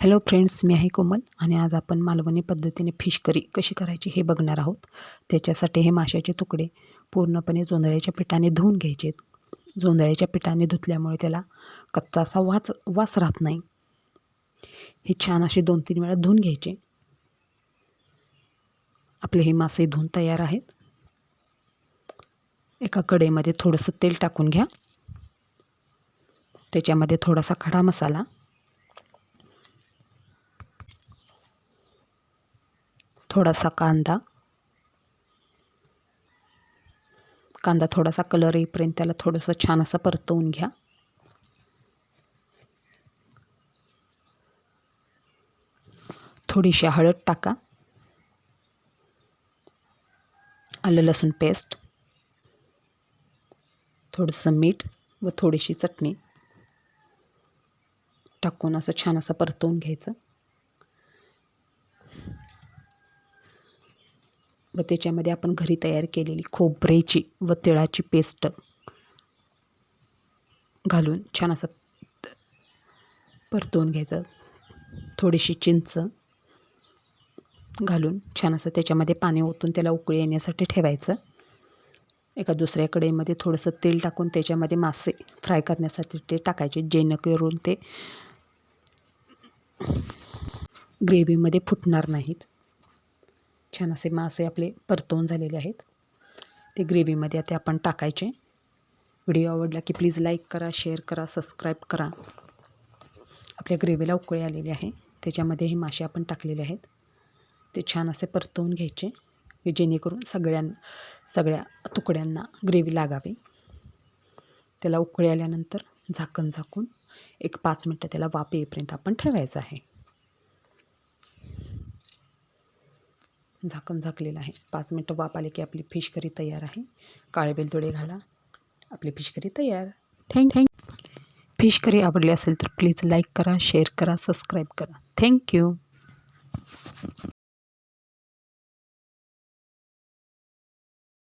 Hello friends मी आहे कोमल आणि आज आपण मालवणी पद्धतीने फिश करी कशी करायची हे बघणार आहोत. त्याच्यासाठी हे माशाचे तुकडे पूर्णपणे जोंधळ्याच्या पिठाने धुवून घ्यायचे जोंधळ्याच्या पिठाने धुतल्यामुळे त्याला कच्चा असा वाच वास राहत नाही. हे छान असे दोन तीन वेळा धुवून घ्यायचे. आपले हे मासे धुवून तयार आहेत. एका कढईमध्ये थोडंसं तेल टाकून घ्या. त्याच्यामध्ये थोडासा खडा मसाला थोडासा कांदा. कांदा थोडासा कलर येईपर्यंत त्याला थोडंसं छान असं परतवून घ्या. थोडीशी हळद टाका. आलं लसूण पेस्ट थोडंसं मीठ व थोडीशी चटणी. टाकून असं छान असं परतवून घ्यायचं. व त्याच्यामध्ये आपण घरी तयार केलेली खोबऱ्याची व तिळाची पेस्ट घालून छान असं परतवून घ्यायचं. थोडीशी चिंच घालून छान असं त्याच्यामध्ये पाणी ओतून त्याला उकळी येण्यासाठी ठेवायचं. एका दुसऱ्या कढईमध्ये थोडंसं तेल टाकून त्याच्यामध्ये मासे फ्राय करण्यासाठी ते टाकायचे जेणेकरून ते ग्रेव्हीमध्ये फुटणार नाहीत. छान असे मासे आपले परतवून झालेले आहेत. ते ग्रेव्हीमध्ये आता आपण टाकायचे. व्हिडिओ आवडला की प्लीज लाईक करा शेअर करा सबस्क्राईब करा. आपल्या ग्रेव्हीला उकळी आलेली आहे. त्याच्यामध्ये हे मासे आपण टाकलेले आहेत. ते छान असे परतवून घ्यायचे. की जेणेकरून सगळ्यां सगळ्या तुकड्यांना ग्रेव्ही लागावी. त्याला उकळी आल्यानंतर झाकण झाकून एक पाच मिनटं त्याला वाप येईपर्यंत आपण ठेवायचं आहे. झाकण झाकलेलं आहे. पाच मिनटं वाफ आले की आपली फिश करी तयार आहे. काळे वेलदोडे घाला. आपली फिश करी तयार. Thank thank. फिश करी आवडली असेल तर प्लीज लाईक करा शेअर करा सबस्क्राईब करा. Thank you